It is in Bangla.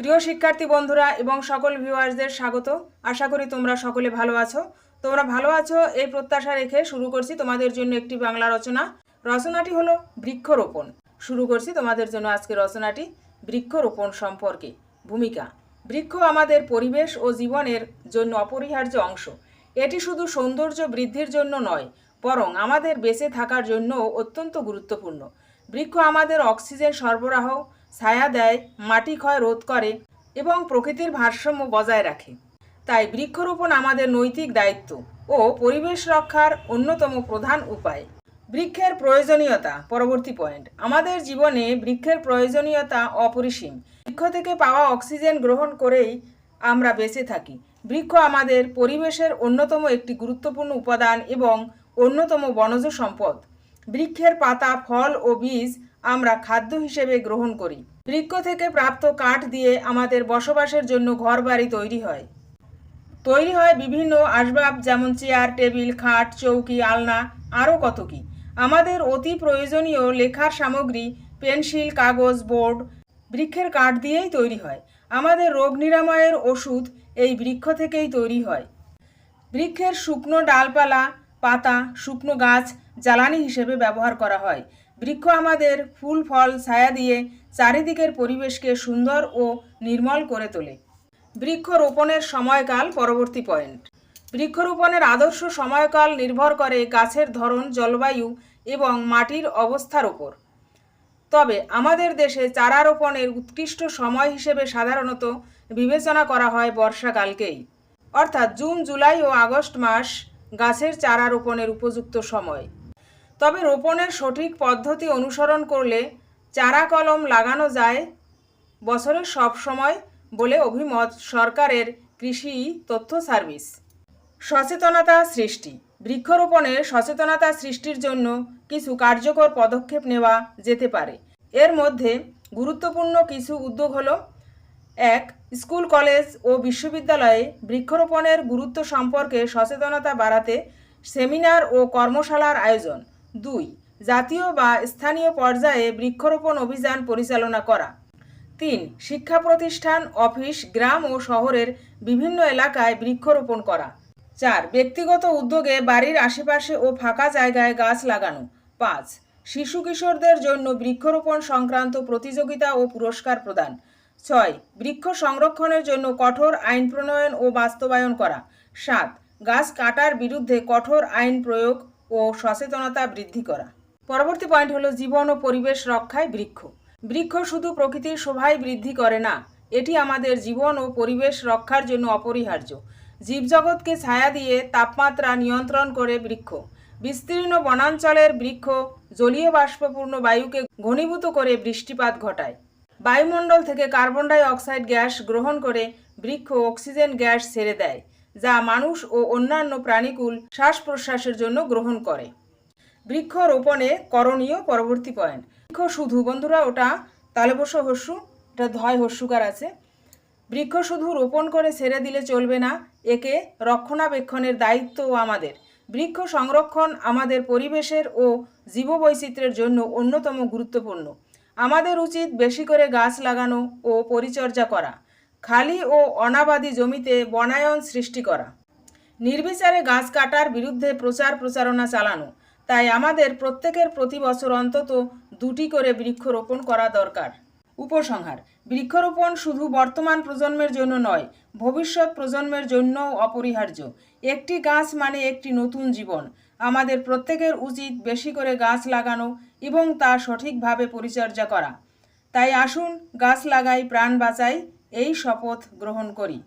প্রিয় শিক্ষার্থী বন্ধুরা এবং সকল ভিউয়ার্সদের স্বাগত। আশা করি তোমরা সকলে ভালো আছো। তোমরা ভালো আছো এই প্রত্যাশা রেখে শুরু করছি তোমাদের জন্য একটি বাংলা রচনা। রচনাটি হলো বৃক্ষরোপণ। শুরু করছি তোমাদের জন্য আজকে রচনাটি বৃক্ষরোপণ সম্পর্কে। ভূমিকা। বৃক্ষ আমাদের পরিবেশ ও জীবনের জন্য অপরিহার্য অংশ। এটি শুধু সৌন্দর্য বৃদ্ধির জন্য নয়, বরং আমাদের বেঁচে থাকার জন্যও অত্যন্ত গুরুত্বপূর্ণ। বৃক্ষ আমাদের অক্সিজেন সরবরাহ ছায়া দেয়, মাটি ক্ষয় রোধ করে এবং প্রকৃতির ভারসাম্য বজায় রাখে। তাই বৃক্ষরোপণ আমাদের নৈতিক দায়িত্ব ও পরিবেশ রক্ষার অন্যতম প্রধান উপায়। বৃক্ষের প্রয়োজনীয়তা, পরবর্তী পয়েন্ট। আমাদের জীবনে বৃক্ষের প্রয়োজনীয়তা অপরিসীম। বৃক্ষ থেকে পাওয়া অক্সিজেন গ্রহণ করেই আমরা বেঁচে থাকি। বৃক্ষ আমাদের পরিবেশের অন্যতম একটি গুরুত্বপূর্ণ উপাদান এবং অন্যতম বনজ সম্পদ। বৃক্ষের পাতা, ফল ও বীজ আমরা খাদ্য হিসেবে গ্রহণ করি। বৃক্ষ থেকে প্রাপ্ত কাঠ দিয়ে আমাদের বসবাসের জন্য ঘরবাড়ি তৈরি হয়। তৈরি হয় বিভিন্ন আসবাব যেমন চেয়ার, টেবিল, খাট, চৌকি, আলনা, আরও কত কি। আমাদের অতি প্রয়োজনীয় লেখার সামগ্রী পেন্সিল, কাগজ, বোর্ড বৃক্ষের কাঠ দিয়েই তৈরি হয়। আমাদের রোগ নিরাময়ের ওষুধ এই বৃক্ষ থেকেই তৈরি হয়। বৃক্ষের শুকনো ডালপালা, পাতা, শুকনো গাছ, জ্বালানি হিসেবে ব্যবহার করা হয়। বৃক্ষ আমাদের ফুল, ফল, ছায়া দিয়ে চারিদিকের পরিবেশকে সুন্দর ও নির্মল করে তোলে। বৃক্ষরোপণের সময়কাল পরবর্তী পয়েন্ট। বৃক্ষরোপণের আদর্শ সময়কাল নির্ভর করে গাছের ধরন, জলবায়ু এবং মাটির অবস্থার ওপর। তবে আমাদের দেশে চারা রোপণের উৎকৃষ্ট সময় হিসেবে সাধারণত বিবেচনা করা হয় বর্ষাকালকেই। অর্থাৎ জুন, জুলাই ও আগস্ট মাস গাছের চারা রোপণের উপযুক্ত সময়। তবে রোপণের সঠিক পদ্ধতি অনুসরণ করলে চারা কলম লাগানো যায় বছরের সব সময় বলে অভিমত সরকারের কৃষি তথ্য সার্ভিস। সচেতনতা সৃষ্টি। বৃক্ষরোপণে সচেতনতা সৃষ্টির জন্য কিছু কার্যকর পদক্ষেপ নেওয়া যেতে পারে। এর মধ্যে গুরুত্বপূর্ণ কিছু উদ্যোগ হলো, এক, স্কুল, কলেজ ও বিশ্ববিদ্যালয়ে বৃক্ষরোপণের গুরুত্ব সম্পর্কে সচেতনতা বাড়াতে সেমিনার ও কর্মশালার আয়োজন। দুই, জাতীয় বা স্থানীয় পর্যায়ে বৃক্ষরোপণ অভিযান পরিচালনা করা। তিন শিক্ষা প্রতিষ্ঠান অফিস, গ্রাম ও শহরের বিভিন্ন এলাকায় বৃক্ষরোপণ করা। চার, ব্যক্তিগত উদ্যোগে বাড়ির আশেপাশে ও ফাঁকা জায়গায় গাছ লাগানো। পাঁচ, শিশু কিশোরদের জন্য বৃক্ষরোপণ সংক্রান্ত প্রতিযোগিতা ও পুরস্কার প্রদান। ছয়, বৃক্ষ সংরক্ষণের জন্য কঠোর আইন প্রণয়ন ও বাস্তবায়ন করা। সাত, গাছ কাটার বিরুদ্ধে কঠোর আইন প্রয়োগ ও সচেতনতা বৃদ্ধি করা। পরবর্তী পয়েন্ট হলো জীবন ও পরিবেশ রক্ষায় বৃক্ষ। বৃক্ষ শুধু প্রকৃতির শোভাই বৃদ্ধি করে না, এটি আমাদের জীবন ও পরিবেশ রক্ষার জন্য অপরিহার্য। জীবজগৎকে ছায়া দিয়ে তাপমাত্রা নিয়ন্ত্রণ করে বৃক্ষ। বিস্তীর্ণ বনাঞ্চলের বৃক্ষ জলীয় বাষ্পপূর্ণ বায়ুকে ঘনীভূত করে বৃষ্টিপাত ঘটায়। বায়ুমণ্ডল থেকে কার্বন ডাই অক্সাইড গ্যাস গ্রহণ করে বৃক্ষ অক্সিজেন গ্যাস ছেড়ে দেয়। যা মানুষ ও অন্যান্য প্রাণীকুল শ্বাস প্রশ্বাসের জন্য গ্রহণ করে। বৃক্ষ রোপণে করণীয় পরবর্তী পয়েন্ট। বৃক্ষ শুধু, বন্ধুরা, ওটা তালেবস হস্যু এটা ধয় হস্যুকার আছে। বৃক্ষ শুধু রোপণ করে ছেড়ে দিলে চলবে না, একে রক্ষণাবেক্ষণের দায়িত্বও আমাদের। বৃক্ষ সংরক্ষণ আমাদের পরিবেশের ও জীববৈচিত্র্যের জন্য অন্যতম গুরুত্বপূর্ণ। আমাদের উচিত বেশি করে গাছ লাগানো ও পরিচর্যা করা। খালি ও অনাবাদী জমিতে বনায়ন সৃষ্টি করা। নির্বিচারে গাছ কাটার বিরুদ্ধে প্রচার প্রচারণা চালানো। তাই আমাদের প্রত্যেকের প্রতি বছর অন্তত দুটি করে বৃক্ষরোপণ করা দরকার। উপসংহার, বৃক্ষরোপণ শুধু বর্তমান প্রজন্মের জন্য নয়, ভবিষ্যৎ প্রজন্মের জন্যও অপরিহার্য। একটি গাছ মানে একটি নতুন জীবন। আমাদের প্রত্যেকের উচিত বেশি করে গাছ লাগানো এবং তা সঠিকভাবে পরিচর্যা করা। তাই আসুন গাছ লাগাই, প্রাণ বাঁচাই এই শপথ গ্রহণ করি।